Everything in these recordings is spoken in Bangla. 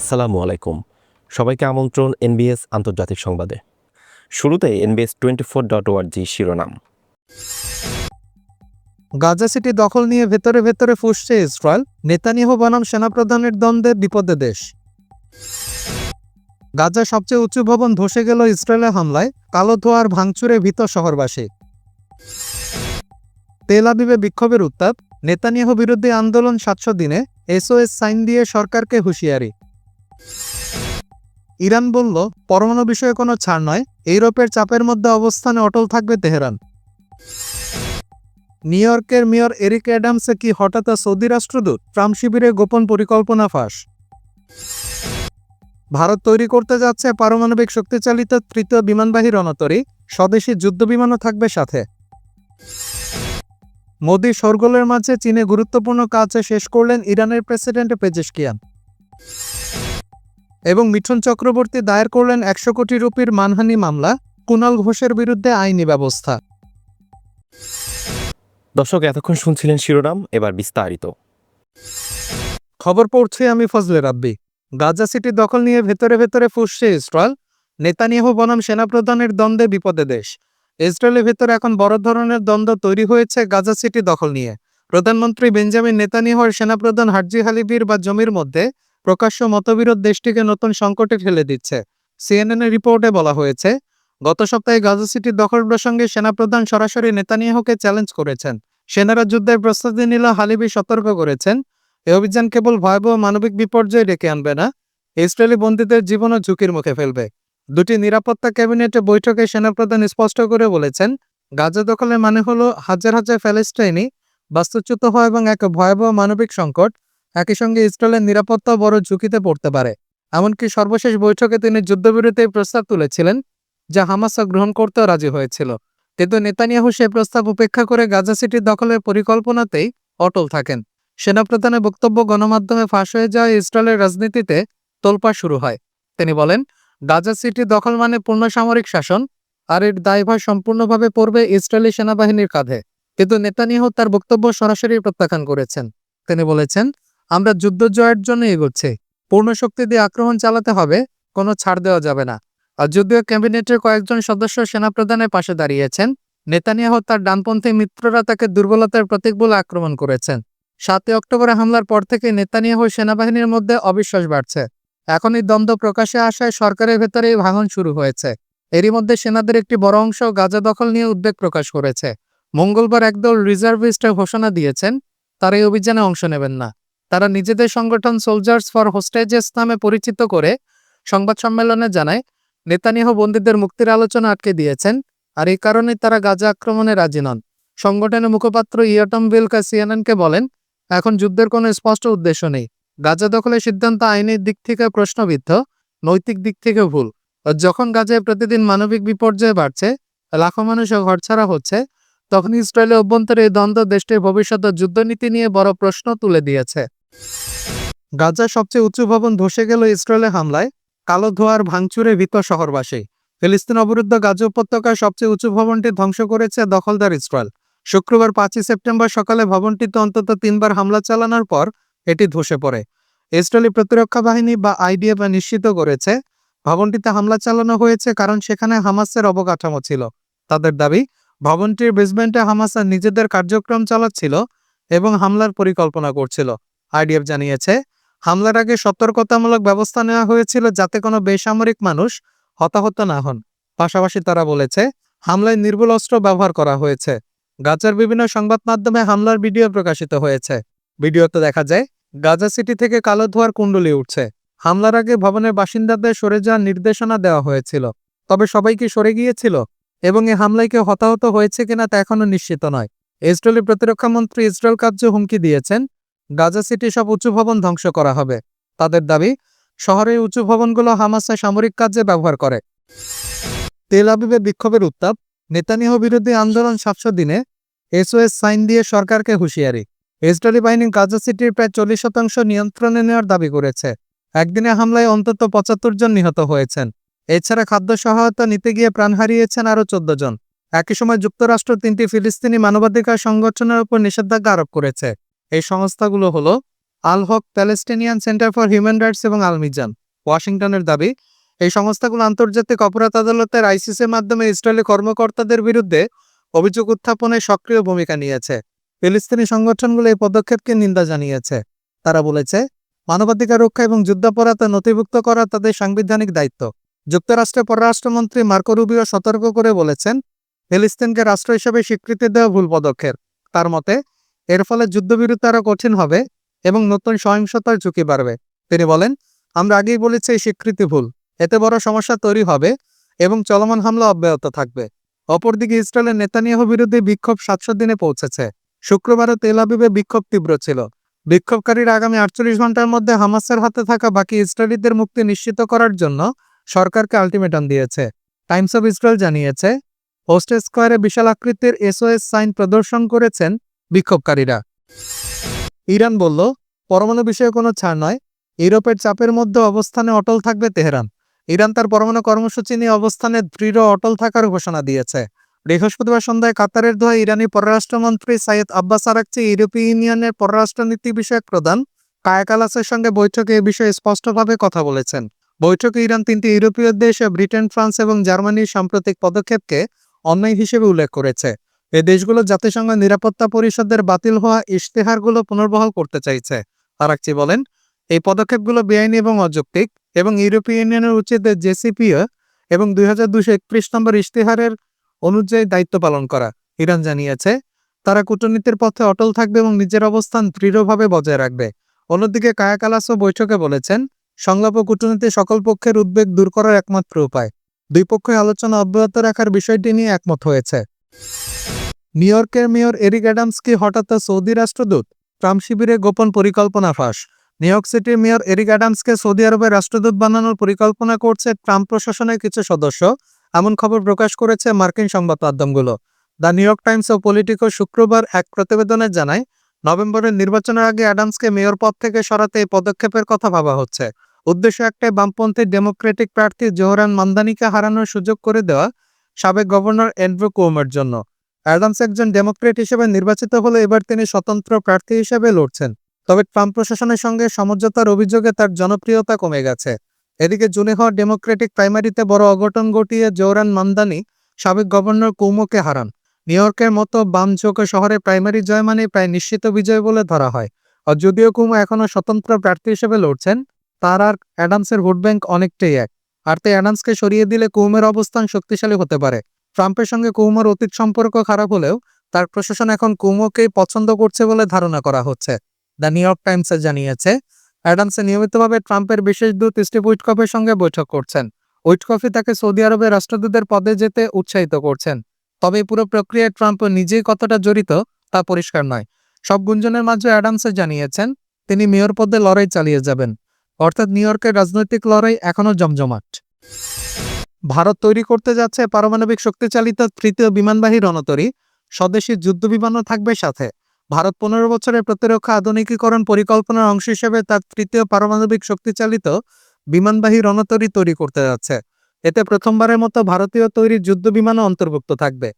আসসালামু আলাইকুম। সবাইকে আমন্ত্রণ এনবিএস আন্তর্জাতিক সংবাদে। শুরুতে এনবিএস টোয়েন্টি ফোর ডট ওয়ার্জি শিরোনাম। গাজা সিটি দখল নিয়ে ভেতরে ভেতরে ফুসছে ইসরায়েল। নেতানিয়াহু বনাম সেনাপ্রধানের দ্বন্দ্বে বিপদে দেশ। গাজার সবচেয়ে উঁচু ভবন ধসে গেল ইসরায়েলের হামলায়। কালো ধোয়ার ভাঙচুরে ভীত শহরবাসী। তেল আবিবে বিক্ষোভের উত্তাপ। নেতানিয়াহু বিরুদ্ধে আন্দোলন সাতশো দিনে। এসওএস সাইন দিয়ে সরকারকে হুঁশিয়ারি। ইরান বলল, পরমাণু বিষয়ে কোনো ছাড় নয়, ইউরোপের চাপের মধ্যে অবস্থানে অটল থাকবে তেহরান। নিউ ইয়র্কের মেয়র এরিক অ্যাডামসে কি হঠাৎ সৌদি রাষ্ট্রদূত ট্রাম্প শিবিরে গোপন পরিকল্পনা ফাঁস? ভারত তৈরি করতে যাচ্ছে পারমাণবিক শক্তিচালিত তৃতীয় বিমানবাহী রণতরী, স্বদেশী যুদ্ধবিমানও থাকবে সাথে। মোদী সরগোলের মাঝে চীনে গুরুত্বপূর্ণ কাজ শেষ করলেন ইরানের প্রেসিডেন্ট পেজেশকিয়ান। এবং মিঠুন চক্রবর্তী দায়ের করলেন একশো কোটি রুপির মানহানি মামলা কুণাল ঘোষের বিরুদ্ধে আইনি ব্যবস্থা। দর্শক এতক্ষণ শুনছিলেন শিরোনাম এবার বিস্তারিত। খবর পড়ছি আমি ফজলে রাব্বি। গাজা সিটি দখল নিয়ে ভেতরে ভেতরে ফুসছে ইসরায়েল। নেতানিয়াহু বনাম সেনাপ্রধানের দ্বন্দ্বে বিপদে দেশ। ইসরায়েলের ভেতরে এখন বড় ধরনের দ্বন্দ্ব তৈরি হয়েছে গাজা সিটি দখল নিয়ে। প্রধানমন্ত্রী বেঞ্জামিন নেতানিয়াহু আর সেনাপ্রধান হার্জি হালিবির বা জমির মধ্যে প্রকাশ্য মতবিরোধ দেশটিকে নতুন সংকটে ফেলে দিচ্ছে। সিএনএনের রিপোর্টে বলা হয়েছে, গত সপ্তাহে গাজা সিটি দখল প্রসঙ্গে সেনাপ্রধান সরাসরি নেতানিয়াহুকে চ্যালেঞ্জ করেছেন। সেনারা যুদ্ধের প্রস্তুতি নিল হালিবি সতর্ক করেছেন। এ অভিযান কেবল ভয়াবহ মানবিক বিপর্যয় ডেকে আনবে না, ইসরায়েলি বন্দীদের জীবনও ঝুঁকির মুখে ফেলবে। দুটি নিরাপত্তা ক্যাবিনেটে বৈঠকে সেনাপ্রধান স্পষ্ট করে বলেছেন, গাজা দখলের মানে হলো হাজার হাজার প্যালেস্টাইনি বাস্তুচ্যুত হওয়া এবং এক ভয়াবহ মানবিক সংকট। একই সঙ্গে ইসরায়েলের নিরাপত্তা বড় ঝুঁকিতে পড়তে পারে। এমনকি সর্বশেষ বৈঠকে তিনি যুদ্ধবিরতির প্রস্তাব তুলেছিলেন, যা হামাসা গ্রহণ করতেও রাজি হয়েছিল। কিন্তু নেতানিয়াহু সে প্রস্তাব উপেক্ষা করে গাজা সিটি দখলের পরিকল্পনাতেই অটল থাকেন। সেনাপ্রধানের বক্তব্য গণমাধ্যমে ফাঁস হয়ে যাওয়া ইসরায়েলের রাজনীতিতে তোলপাড় শুরু হয়। তিনি বলেন, গাজা সিটি দখল মানে পূর্ণ সামরিক শাসন, আর এর দায়ভার সম্পূর্ণভাবে পড়বে ইসরায়েলি সেনাবাহিনীর কাঁধে। কিন্তু নেতানিয়াহু তার বক্তব্য সরাসরি প্রত্যাখ্যান করেছেন। তিনি বলেছেন আমরা যুদ্ধ জয়ের জন্য এগোচ্ছি। পূর্ণ শক্তি দিয়ে আক্রমণ চালাতে হবে, কোনো ছাড় দেওয়া যাবে না। আর যদিও ক্যাবিনেটের কয়েকজন সদস্য সেনাপ্রধানের পাশে দাঁড়িয়েছেন, নেতানিয়াহ তার ডানপন্থী মিত্ররা তাকে দুর্বলতার প্রতীক বলে আক্রমণ করেছেন। সাতই অক্টোবরে হামলার পর থেকে নেতানিয়াহু সেনাবাহিনীর মধ্যে অবিশ্বাস বাড়ছে। এখন এই দ্বন্দ্ব প্রকাশে আসায় সরকারের ভেতরে ভাঙন শুরু হয়েছে। এরই মধ্যে সেনাদের একটি বড় অংশ গাজা দখল নিয়ে উদ্বেগ প্রকাশ করেছে। মঙ্গলবার একদল রিজার্ভিস্টের ঘোষণা দিয়েছেন, তারা এই অভিযানে অংশ নেবেন না। তারা নিজেদের সংগঠন সোলজার্স ফর হোস্টেজেস নামে পরিচিত করে সংবাদ সম্মেলনে জানায়, নেতানিয়াহু বন্দীদের মুক্তির আলোচনা আটকে দিয়েছেন আর এই কারণে তারা গাজা আক্রমণে রাজি নন। সংগঠনের মুখপাত্র ইয়টম বিলকা সিএনএনকে বলেন, এখন যুদ্ধের কোনো স্পষ্ট উদ্দেশ্য নেই। গাজা দখলের সিদ্ধান্ত আইনের দিক থেকে প্রশ্নবিদ্ধ, নৈতিক দিক থেকে ভুল। যখন গাজায় প্রতিদিন মানবিক বিপর্যয় বাড়ছে, লাখো মানুষও ঘরছাড়া হচ্ছে, তখন ইসরায়েলের অভ্যন্তরে এই দ্বন্দ্ব দেশটির ভবিষ্যৎ যুদ্ধনীতি নিয়ে বড় প্রশ্ন তুলে দিয়েছে। গাজার সবচেয়ে উঁচু ভবন ধসে গেল ইসরায়েলের হামলায়। কালো ধোয়ার ভাঙচুরে ভীত শহরবাসী। ফিলিস্তিন অবরুদ্ধ গাজা উপত্যকার সবচেয়ে উঁচু ভবনটি ধ্বংস করেছে দখলদার ইসরায়েল। শুক্রবার পাঁচই সেপ্টেম্বর সকালে ভবনটিতে অন্তত তিনবার হামলা চালানোর পর এটি ধসে পড়ে। ইসরায়েলি প্রতিরক্ষা বাহিনী বা আইডিএফ নিশ্চিত করেছে, ভবনটিতে হামলা চালানো হয়েছে কারণ সেখানে হামাসের অবকাঠামো ছিল। তাদের দাবি, ভবনটির বেসমেন্টে হামাসা নিজেদের কার্যক্রম চালাচ্ছিল এবং হামলার পরিকল্পনা করছিল। আইডিএফ জানিয়েছে, হামলার আগে সতর্কতামূলক ব্যবস্থা নেওয়া হয়েছিল যাতে কোনো বেসামরিক মানুষ হতাহত না হন। পাশাপাশি তারা বলেছে, হামলায় নির্ভুল অস্ত্র ব্যবহার করা হয়েছে। গাজার বিভিন্ন সংবাদ মাধ্যমে হামলার ভিডিও প্রকাশিত হয়েছে। ভিডিওতে দেখা যায়, গাজা সিটি থেকে কালো ধোয়ার কুণ্ডলি উঠছে। হামলার আগে ভবনের বাসিন্দাদের সরে যাওয়ার নির্দেশনা দেওয়া হয়েছিল। তবে সবাই কি সরে গিয়েছিল? এবং এই হামলায় কেউ হতাহত হয়েছে কিনা তা এখনও নিশ্চিত নয়। ইসরায়েলি প্রতিরক্ষা মন্ত্রী ইসরায়েল কার্য হুমকি দিয়েছেন গাজা সিটি সব উঁচু ভবন ধ্বংস করা হবে। তাদের দাবি শহরের উঁচু ভবনগুলো হামাসা সামরিক কাজে ব্যবহার করে। তেল আবিবে বিক্ষোভের উত্তাপ, নেতানিয়াহু বিরোধী আন্দোলন সাতশো দিনে, এসওএস সাইন দিয়ে সরকারকে হুঁশিয়ারি। ইসরায়েলি বাহিনী গাজা সিটির প্রায় চল্লিশ শতাংশ নিয়ন্ত্রণে নেওয়ার দাবি করেছে। একদিনে হামলায় অন্তত পঁচাত্তর জন নিহত হয়েছেন। এছাড়া খাদ্য সহায়তা নিতে গিয়ে প্রাণ হারিয়েছেন আরও চোদ্দ জন। একই সময় যুক্তরাষ্ট্র তিনটি ফিলিস্তিনি মানবাধিকার সংগঠনের উপর নিষেধাজ্ঞা আরোপ করেছে। এই সংস্থাগুলো হলো Al Haq Palestinian center for human rights এবং আল মিজান, ওয়াশিংটনের দাবি। এই সংস্থাগুলো আন্তর্জাতিক অপরাধ আদালতের আইসিসির মাধ্যমে ইসরায়েলি কর্মকর্তাদের বিরুদ্ধে অভিযোগ উত্থাপনে সক্রিয় ভূমিকা নিয়েছে। ফিলিস্তিনি সংগঠনগুলো এই পদক্ষেপকে নিন্দা জানিয়েছে। তারা বলেছে, মানবাধিকার রক্ষা এবং যুদ্ধাপরাধ নথিভুক্ত করা তাদের সাংবিধানিক দায়িত্ব। যুক্তরাষ্ট্রের পররাষ্ট্রমন্ত্রী মার্কো রুবিও সতর্ক করে বলেছেন, ফিলিস্তিনকে রাষ্ট্র হিসেবে স্বীকৃতি দেওয়া ভুল পদক্ষেপ। তার মতে এর ফলে যুদ্ধবিরতি আরও কঠিন হবে এবং নতুন সহিংসতার ঝুঁকি বাড়বে। তিনি বলেন, আমরা আগেই বলেছি এই স্বীকৃতি ভুল। এতে বড় সমস্যা তৈরি হবে এবং চলমান হামলা অব্যাহত থাকবে। অপরদিকে ইসরায়েলের নেতানিয়াহু বিরুদ্ধে বিক্ষোভ সাতশো দিনে পৌঁছেছে। শুক্রবারও তেল আবিবে বিক্ষোভ তীব্র ছিল। বিক্ষোভকারীরা আগামী আটচল্লিশ ঘণ্টার মধ্যে হামাসের হাতে থাকা বাকি ইসরায়েলিদের মুক্তি নিশ্চিত করার জন্য সরকারকে আলটিমেটাম দিয়েছে। টাইমস অফ ইসরায়েল জানিয়েছে হোস্টেল স্কোয়ারে বিশাল আকৃতির এসওএস সাইন প্রদর্শন করেছেন বিক্ষোভকারীরা। ইরান বলল, পরমাণু বিষয়ে কোনো ছাড় নয়। ইউরোপের চাপের মধ্যে অবস্থানে অটল থাকবে তেহরান। ইরান তার পরমাণু কর্মসূচি নিয়ে অবস্থানে দৃঢ় অটল থাকার ঘোষণা দিয়েছে। বৃহস্পতিবার সন্ধ্যায় কাতারের দোয়া ইরানি পররাষ্ট্রমন্ত্রী সাইয়েদ আব্বাস আরাকচি ইউরোপীয় ইউনিয়নের পররাষ্ট্রনীতি বিষয়ক প্রধান কায়াকালাসের সঙ্গে বৈঠকে এ বিষয়ে স্পষ্টভাবে কথা বলেছেন। বৈঠকে ইরান তিনটি ইউরোপীয় দেশ, ব্রিটেন, ফ্রান্স এবং জার্মানির সাম্প্রতিক পদক্ষেপকে অন্যায় হিসেবে উল্লেখ করেছে। এ দেশগুলো জাতিসংঘ নিরাপত্তা পরিষদের বাতিল হওয়া ইশতেহারগুলো পুনর্বহাল করতে চাইছে। আরাকচি বলেন, এই পদক্ষেপগুলো বেআইনি এবং অযৌক্তিক এবং ইউরোপীয় ইউনিয়নের উচিত জেসিপিও এবং দুই হাজার দুশো একত্রিশ নম্বর ইশতেহারের অনুযায়ী দায়িত্ব পালন করা। ইরান জানিয়েছে, তারা কূটনীতির পথে অটল থাকবে এবং নিজের অবস্থান দৃঢ়ভাবে বজায় রাখবে। অন্যদিকে কায়াকালাসও বৈঠকে বলেছেন, সংলাপ ও কূটনীতি সকল পক্ষের উদ্বেগ দূর করার একমাত্র উপায়। দুই পক্ষই আলোচনা অব্যাহত রাখার বিষয়টি নিয়ে একমত হয়েছে। নিউ ইয়র্কের মেয়র এরিক অ্যাডামস কি হঠাৎ সৌদি রাষ্ট্রদূত ট্রাম্প শিবিরে গোপন পরিকল্পনা ফাঁস। নিউ ইয়র্ক সিটির মেয়র এরিক অ্যাডামসকে সৌদি আরবের রাষ্ট্রদূত বানানোর পরিকল্পনা করছে ট্রাম্প প্রশাসনের কিছু সদস্য, এমন খবর প্রকাশ করেছে মার্কিন সংবাদ মাধ্যমগুলো। দ্য নিউ ইয়র্ক টাইমস ও পলিটিকো শুক্রবার এক প্রতিবেদনে জানায়, নভেম্বরের নির্বাচনের আগে অ্যাডামসকে মেয়র পদ থেকে সরাতে এই পদক্ষেপের কথা ভাবা হচ্ছে। উদ্দেশ্য একটাই, বামপন্থী ডেমোক্রেটিক প্রার্থী জোহরান মান্দানিকে হারানোর সুযোগ করে দেওয়া সাবেক গভর্নর অ্যান্ড্রু কোমের জন্য। অ্যাডামস একজন ডেমোক্রেট হিসেবে নির্বাচিত হলে এবার তিনি স্বতন্ত্র প্রার্থী হিসেবে লড়ছেন। তবে ট্রাম্প প্রশাসনের সঙ্গে সমঝোতার অভিযোগে তার জনপ্রিয়তা কমে গেছে। এদিকে জুনে হওয়া ডেমোক্রেটিক প্রাইমারিতে বড় অঘটন ঘটিয়ে জোহরান মান্দানি সাবেক গভর্নর কৌমোকে হারান। নিউ ইয়র্কের মতো বাম ঝোঁক শহরে প্রাইমারি জয় মানে প্রায় নিশ্চিত বিজয় বলে ধরা হয়। আর যদিও কুমো এখনও স্বতন্ত্র প্রার্থী হিসেবে লড়ছেন, তার আর অ্যাডামসের ভোট ব্যাংক অনেকটাই এক। আর তাই অ্যাডামসকে সরিয়ে দিলে কুমের অবস্থান শক্তিশালী হতে পারে। ট্রাম্পের সঙ্গে কুমোর অতীত সম্পর্ক খারাপ হলেও তার প্রশাসন এখন কুমোকেই পছন্দ করছে বলে ধারণা করা হচ্ছে। দ্য নিউ ইয়র্ক টাইমসে জানিয়েছে, অ্যাডামসে নিয়মিতভাবে ট্রাম্পের বিশেষ দূত স্টিভ উইটকফের সঙ্গে বৈঠক করছেন। উইটকফি তাকে সৌদি আরবের রাষ্ট্রদূতের পদে যেতে উৎসাহিত করছেন। তবে পুরো প্রক্রিয়ায় ট্রাম্প নিজেই কতটা জড়িত তা পরিষ্কার নয়। সব গুঞ্জনের মাঝে অ্যাডামসে জানিয়েছেন, তিনি মেয়র পদে লড়াই চালিয়ে যাবেন। অর্থাৎ নিউ ইয়র্কের রাজনৈতিক লড়াই এখনও জমজমাট। ভারত তৈরি করতে যাচ্ছে পারমাণবিক শক্তিচালিত তৃতীয় বিমানবাহী রণতরী। স্বদেশী যুদ্ধ বিমানও থাকবে সাথে। ভারত পনেরো বছরের প্রতিরক্ষা আধুনিকীকরণ পরিকল্পনার অংশ হিসেবে তার তৃতীয় পারমাণবিক শক্তিচালিত বিমানবাহী রণতরী তৈরি করতে যাচ্ছে। এতে প্রথমবারের মতো ভারতীয় তৈরি যুদ্ধ বিমানও অন্তর্ভুক্ত থাকবে।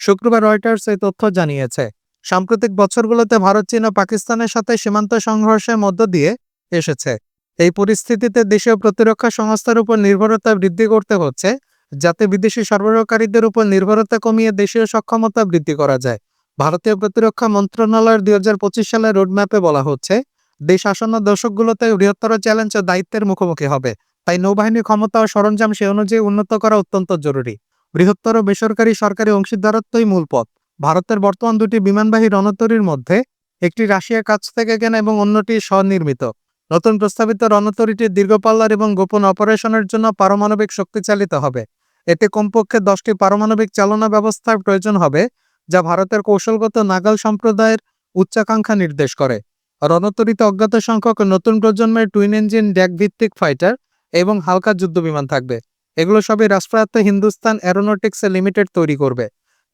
শুক্রবার রয়টার্স এই তথ্য জানিয়েছে। সাম্প্রতিক বছরগুলোতে ভারত, চীন ও পাকিস্তানের সাথে সীমান্ত সংঘর্ষের মধ্য দিয়ে এসেছে। এই পরিস্থিতিতে দেশীয় প্রতিরক্ষা সংস্থার উপর নির্ভরতা বৃদ্ধি করতে হচ্ছে, যাতে বিদেশি সরবরাহকারীদের উপর নির্ভরতা কমিয়ে দেশীয় সক্ষমতা বৃদ্ধি করা যায়। ভারতীয় প্রতিরক্ষা মন্ত্রণালয়ের দুই হাজার পঁচিশ সালের রোডম্যাপে বলা হচ্ছে, দেশ আসন্ন দশকগুলোতে বৃহত্তর চ্যালেঞ্জ ও দায়িত্বের মুখোমুখি হবে, তাই নৌবাহিনীর ক্ষমতা ও সরঞ্জাম সে অনুযায়ী উন্নত করা অত্যন্ত জরুরি। বৃহত্তর বেসরকারি সরকারি অংশীদারত্বই মূল পথ। ভারতের বর্তমান দুটি বিমানবাহী রণতরীর মধ্যে, একটি রাশিয়ার কাছ থেকে কেনা এবং অন্যটি স্বনির্মিত। নতুন প্রস্তাবিত রণতরীটি দীর্ঘপাল্লার এবং গোপন অপারেশনের জন্য পারমাণবিক শক্তি চালিত হবে। এতে কমপক্ষে দশটি পারমাণবিক চালনা ব্যবস্থার প্রয়োজন হবে, যা ভারতের কৌশলগত নাগাল সম্প্রদায়ের উচ্চাকাঙ্ক্ষা নির্দেশ করে। রণতরীতে অজ্ঞাত সংখ্যক নতুন প্রজন্মের টুইন ইঞ্জিন ড্যাক ভিত্তিক ফাইটার এবং হালকা যুদ্ধবিমান থাকবে। এগুলো সবই রাষ্ট্রায়ত্ত হিন্দুস্তান অ্যারোনটিক্স লিমিটেড তৈরি করবে।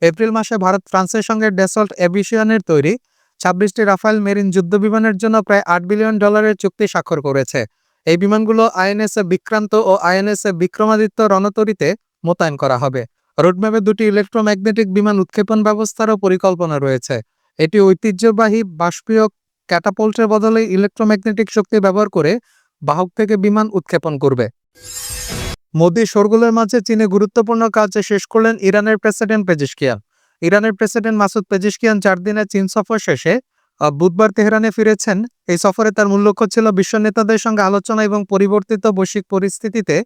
এপ্রিল মাসে ভারত ফ্রান্সের সঙ্গে ডেসল্ট এভিশিয়নের তৈরি ছাব্বিশটি রাফায়েল মেরিন যুদ্ধবিমানের জন্য প্রায় আট বিলিয়ন ডলারের চুক্তি স্বাক্ষর করেছে। এই বিমানগুলো আইএনএসএ বিক্রান্ত ও আইএনএসএ বিক্রমাদিত্য রণতরীতে মোতায়েন করা হবে। রোডম্যাপে দুটি ইলেকট্রোম্যাগনেটিক বিমান উৎক্ষেপণ ব্যবস্থারও পরিকল্পনা রয়েছে। এটি ঐতিহ্যবাহী বাষ্পীয় ক্যাটাপোল্টের বদলে ইলেকট্রোম্যাগনেটিক শক্তি ব্যবহার করে বাহক থেকে বিমান উৎক্ষেপণ করবে। মোদী শোরগোলের মাঝে চীনে গুরুত্বপূর্ণ কাজ শেষ করলেন ইরানের প্রেসিডেন্ট পেজিশকিয়ান। ইরানের প্রেসিডেন্ট মাসুদ পেজিশকিয়ান চার দিনের চীন সফর শেষে বুধবার তেহরানে ফিরেছেন। এই সফরে তার মূল লক্ষ্য ছিল বিশ্ব নেতাদের সঙ্গে আলোচনা এবং পরিবর্তিত বৈশ্বিক পরিস্থিতিতে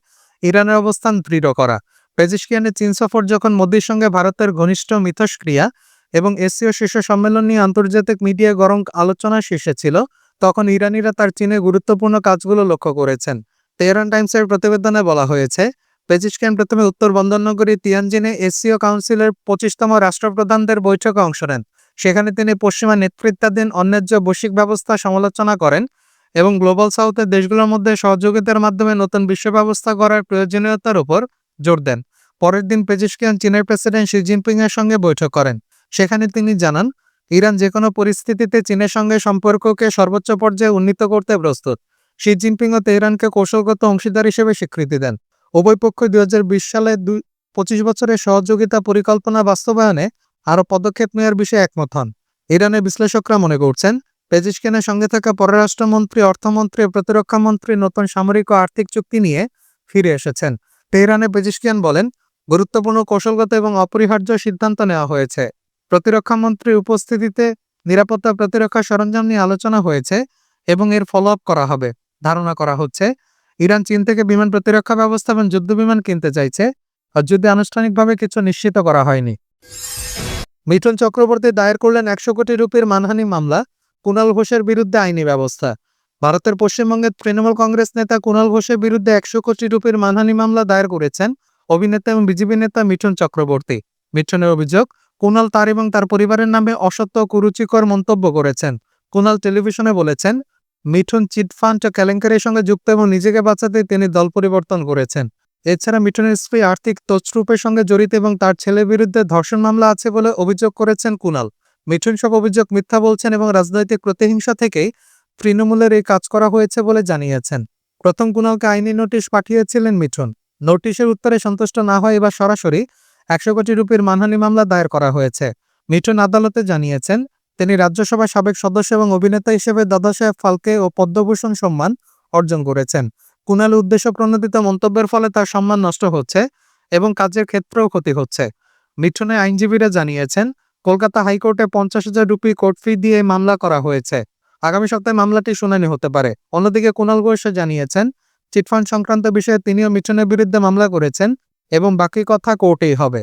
ইরানের অবস্থান দৃঢ় করা। পেজিশকিয়ানের চীন সফর যখন মোদীর সঙ্গে ভারতের ঘনিষ্ঠ মিথস্ক্রিয়া এবং এসিও শীর্ষ সম্মেলন নিয়ে আন্তর্জাতিক মিডিয়ায় গরম আলোচনা শীর্ষে ছিল, তখন ইরানিরা তার চীনে গুরুত্বপূর্ণ কাজগুলো লক্ষ্য করেছেন। তেহরান টাইমসের প্রতিবেদনে বলা হয়েছে পেজিশকিয়ান প্রথমে উত্তর বন্দরনগরী তিয়ানজিনে এসিও কাউন্সিলের পঁচিশতম রাষ্ট্রপ্রধানদের বৈঠকে অংশ নেন। সেখানে তিনি পশ্চিমা নেতৃত্বাধীন অন্যায্য বৈশ্বিক ব্যবস্থা সমালোচনা করেন এবং গ্লোবাল সাউথের দেশগুলোর মধ্যে সহযোগিতার মাধ্যমে নতুন বিশ্ব ব্যবস্থা করার প্রয়োজনীয়তার উপর জোর দেন। পরের দিন পেজিশকিয়ান চীনের প্রেসিডেন্ট শি জিনপিং এর সঙ্গে বৈঠক করেন। সেখানে তিনি জানান, ইরান যে কোনো পরিস্থিতিতে চীনের সঙ্গে সম্পর্ককে সর্বোচ্চ পর্যায়ে উন্নীত করতে প্রস্তুত। শি জিনপিংও তেহরানকে কৌশলগত অংশীদার হিসেবে স্বীকৃতি দেন। উভয় পক্ষ দুই সালে দুই পঁচিশ বছরের সহযোগিতা পরিকল্পনা বাস্তবায়নে আরও পদক্ষেপ নেওয়ার বিষয়ে একমত হন। ইরানের বিশ্লেষকরা মনে করছেন, পেজিশকিয়ানের সঙ্গে থাকা পররাষ্ট্রমন্ত্রী, অর্থমন্ত্রী ও প্রতিরক্ষামন্ত্রী নতুন সামরিক ও আর্থিক চুক্তি নিয়ে ফিরে এসেছেন। তেহরানে পেজিশকিয়ান বলেন, গুরুত্বপূর্ণ, কৌশলগত এবং অপরিহার্য সিদ্ধান্ত নেওয়া হয়েছে। প্রতিরক্ষামন্ত্রীর উপস্থিতিতে নিরাপত্তা প্রতিরক্ষা সরঞ্জাম নিয়ে আলোচনা হয়েছে এবং এর ফলো আপ করা হবে। ধারণা করা হচ্ছে ইরান, চীন থেকে বিমান প্রতিরক্ষা ব্যবস্থা এবং যুদ্ধ বিমান কিনতে চাইছে আর যুদ্ধে আনুষ্ঠানিকভাবে কিছু নিশ্চিত করা হয়নি। মিঠুন চক্রবর্তী দায়ের করলেন একশো কোটি রুপির মানহানি মামলা কুণাল ঘোষের বিরুদ্ধে আইনি ব্যবস্থা। ভারতের পশ্চিমবঙ্গের তৃণমূল কংগ্রেস নেতা কুণাল ঘোষের বিরুদ্ধে একশো কোটি রুপির মানহানি মামলা দায়ের করেছেন অভিনেতা এবং বিজেপি নেতা মিঠুন চক্রবর্তী। মিঠুনের অভিযোগ কুণাল তার এবং তার পরিবারের নামে অসত্য কুরুচিকর মন্তব্য করেছেন। কুণাল টেলিভিশনে বলেছেন মিঠুন চিটফান্ড কেলেঙ্কারির সঙ্গে যুক্ত এবং নিজেকে বাঁচাতে তিনি দল পরিবর্তন করেছেন। এছাড়া মিঠুনের স্ত্রী আর্থিক তছরূপের সঙ্গে জড়িত এবং তার ছেলের বিরুদ্ধে ধর্ষণ মামলা আছে বলে অভিযোগ করেছেন কুনাল। মিঠুন সব অভিযোগ মিথ্যা বলছেন এবং রাজনৈতিক প্রতিহিংসা থেকেই তৃণমূলের এই কাজ করা হয়েছে বলে জানিয়েছেন। প্রথম কুনালকে আইনি নোটিশ পাঠিয়েছিলেন মিঠুন। নোটিশের উত্তরে সন্তুষ্ট না হয় এবার সরাসরি একশো কোটি রুপির মানহানি মামলা দায়ের করা হয়েছে। মিঠুন আদালতে জানিয়েছেন তিনি রাজ্যসভার সাবেক সদস্য এবং অভিনেতা হিসেবে দাদাসাহেব ফালকে ও পদ্মভূষণ সম্মান অর্জন করেছেন। কুণাল উদ্দেশ্য প্রণোদিত মন্তব্যের ফলে তার সম্মান নষ্ট হচ্ছে এবং কাজের ক্ষেত্রেও ক্ষতি হচ্ছে। মিঠুনের আইনজীবীরা জানিয়েছেন, কলকাতা হাইকোর্টে পঞ্চাশ হাজার রুপি কোর্ট ফি দিয়ে মামলা করা হয়েছে। আগামী সপ্তাহে মামলাটি শুনানি হতে পারে। অন্যদিকে কুণাল ঘোষ জানিয়েছেন, চিটফান্ড সংক্রান্ত বিষয়ে তিনিও মিঠুনের বিরুদ্ধে মামলা করেছেন এবং বাকি কথা কোর্টেই হবে।